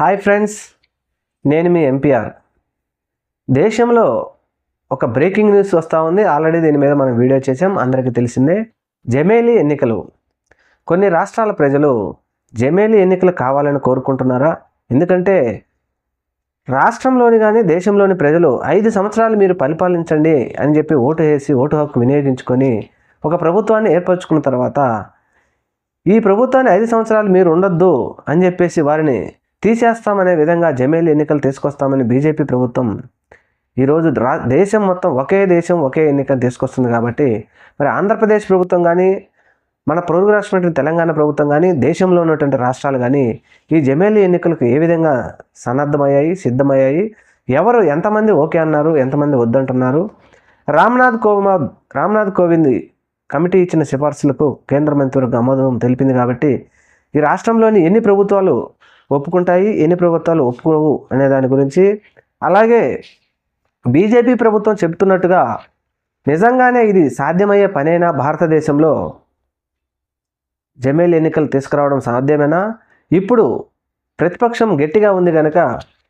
Hi friends నేను మీ MPR. దేశంలో ఒక బ్రేకింగ్ న్యూస్ వస్తూ ఉంది. ఆల్రెడీ దీని మీద మనం వీడియో చేసాం అందరికీ తెలిసిందే జమేలీ ఎన్నికలు. కొన్ని రాష్ట్రాల ప్రజలు జమేలీ ఎన్నికలు కావాలని కోరుకుంటున్నారా? ఎందుకంటే రాష్ట్రంలోని కానీ దేశంలోని ప్రజలు ఐదు సంవత్సరాలు మీరు పరిపాలించండి అని చెప్పి ఓటు వేసి ఓటు హక్కు వినియోగించుకొని ఒక ప్రభుత్వాన్ని ఏర్పరచుకున్న తర్వాత ఈ ప్రభుత్వాన్ని ఐదు సంవత్సరాలు మీరు ఉండొద్దు అని చెప్పేసి వారిని తీసేస్తామనే విధంగా జమేలి ఎన్నికలు తీసుకొస్తామని బీజేపీ ప్రభుత్వం ఈరోజు రా దేశం మొత్తం ఒకే దేశం ఒకే ఎన్నికలు తీసుకొస్తుంది కాబట్టి మరి ఆంధ్రప్రదేశ్ ప్రభుత్వం కానీ మన పొరుగు రాష్ట్రమైన తెలంగాణ ప్రభుత్వం కానీ దేశంలో ఉన్నటువంటి రాష్ట్రాలు కానీ ఈ జమేలి ఎన్నికలకు ఏ విధంగా సన్నద్ధమయ్యాయి సిద్ధమయ్యాయి? ఎవరు ఎంతమంది ఓకే అన్నారు ఎంతమంది వద్దంటున్నారు? రామ్నాథ్ కోవింద్ రామ్నాథ్ కోవింద్ కమిటీ ఇచ్చిన సిఫార్సులకు కేంద్ర మంత్రివర్గ ఆమోదం తెలిపింది కాబట్టి ఈ రాష్ట్రంలోని ఎన్ని ప్రభుత్వాలు ఒప్పుకుంటాయి ఎన్ని ప్రభుత్వాలు ఒప్పుకోవు అనే దాని గురించి. అలాగే బీజేపీ ప్రభుత్వం చెబుతున్నట్టుగా నిజంగానే ఇది సాధ్యమయ్యే పనైనా భారతదేశంలో? జమేల్ ఎన్నికలు తీసుకురావడం సాధ్యమేనా? ఇప్పుడు ప్రతిపక్షం గట్టిగా ఉంది కనుక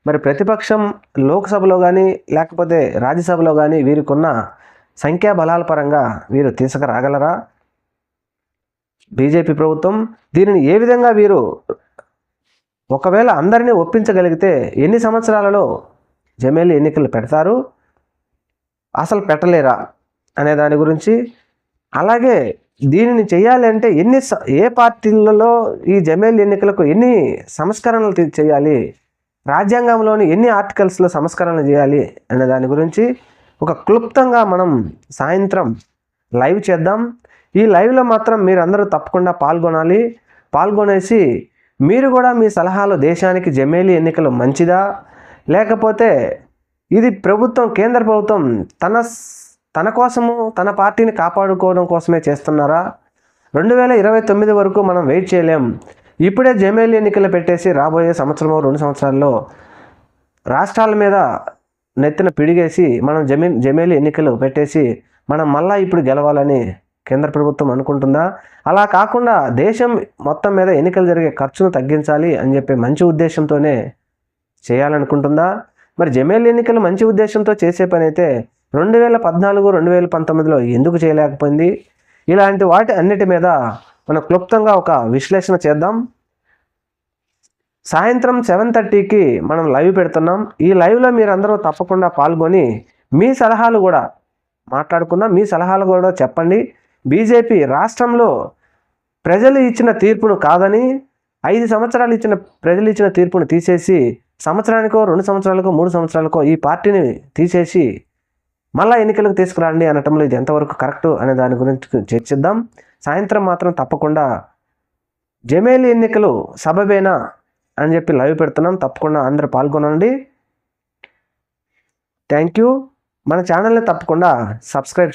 మరి ప్రతిపక్షం లోక్సభలో కానీ లేకపోతే రాజ్యసభలో కానీ వీరికున్న సంఖ్యా బలాల పరంగా వీరు తీసుకురాగలరా? బీజేపీ ప్రభుత్వం దీనిని ఏ విధంగా వీరు ఒకవేళ అందరినీ ఒప్పించగలిగితే ఎన్ని సంవత్సరాలలో జమేలి ఎన్నికలు పెడతారు? అసలు పెట్టలేరా? అనే దాని గురించి. అలాగే దీనిని చేయాలి అంటే ఎన్ని స- ఏ పార్టీలలో ఈ జమేల్ ఎన్నికలకు ఎన్ని సంస్కరణలు చేయాలి? రాజ్యాంగంలోని ఎన్ని ఆర్టికల్స్లో సంస్కరణలు చేయాలి? అనే దాని గురించి ఒక క్లుప్తంగా మనం సాయంత్రం లైవ్ చేద్దాం. ఈ లైవ్లో మాత్రం మీరు అందరూ తప్పకుండా పాల్గొనాలి. పాల్గొనేసి మీరు కూడా మీ సలహాలు దేశానికి జమేలి ఎన్నికలు మంచిదా? లేకపోతే ఇది ప్రభుత్వం కేంద్ర ప్రభుత్వం తన తన కోసము తన పార్టీని కాపాడుకోవడం కోసమే చేస్తున్నారా? రెండు వేల ఇరవై తొమ్మిది వరకు మనం వెయిట్ చేయలేం. ఇప్పుడే జమేలి ఎన్నికలు పెట్టేసి రాబోయే సంవత్సరమో రెండు సంవత్సరాల్లో రాష్ట్రాల మీద నెత్తిన పిడిగేసి మనం జమీ జమేలి ఎన్నికలు పెట్టేసి మనం మళ్ళా ఇప్పుడు గెలవాలని కేంద్ర ప్రభుత్వం అనుకుంటుందా? అలా కాకుండా దేశం మొత్తం మీద ఎన్నికలు జరిగే ఖర్చును తగ్గించాలి అని చెప్పే మంచి ఉద్దేశంతోనే చేయాలనుకుంటుందా? మరి జమేల్ ఎన్నికలు మంచి ఉద్దేశంతో చేసే పని అయితే రెండు వేల పద్నాలుగు రెండు వేల పంతొమ్మిదిలో ఎందుకు చేయలేకపోయింది? ఇలాంటి వాటి అన్నిటి మీద మనం క్లుప్తంగా ఒక విశ్లేషణ చేద్దాం. సాయంత్రం సెవెన్ థర్టీకి మనం లైవ్ పెడుతున్నాం. ఈ లైవ్లో మీరందరూ తప్పకుండా పాల్గొని మీ సలహాలు కూడా మాట్లాడుకుందాం. మీ సలహాలు కూడా చెప్పండి. బీజేపీ రాష్ట్రంలో ప్రజలు ఇచ్చిన తీర్పును కాదని ఐదు సంవత్సరాలు ఇచ్చిన ప్రజలు ఇచ్చిన తీర్పును తీసేసి సంవత్సరానికో రెండు సంవత్సరాలకో మూడు సంవత్సరాలకో ఈ పార్టీని తీసేసి మళ్ళా ఎన్నికలకు తీసుకురండి అనటంలో ఇది ఎంతవరకు కరెక్ట్ అనే దాని గురించి చర్చిద్దాం. సాయంత్రం మాత్రం తప్పకుండా జమేలి ఎన్నికలు సబబేనా అని చెప్పి లైవ్ పెడుతున్నాం. తప్పకుండా అందరూ పాల్గొనండి. Thank you. మన ఛానల్ని తప్పకుండా సబ్స్క్రైబ్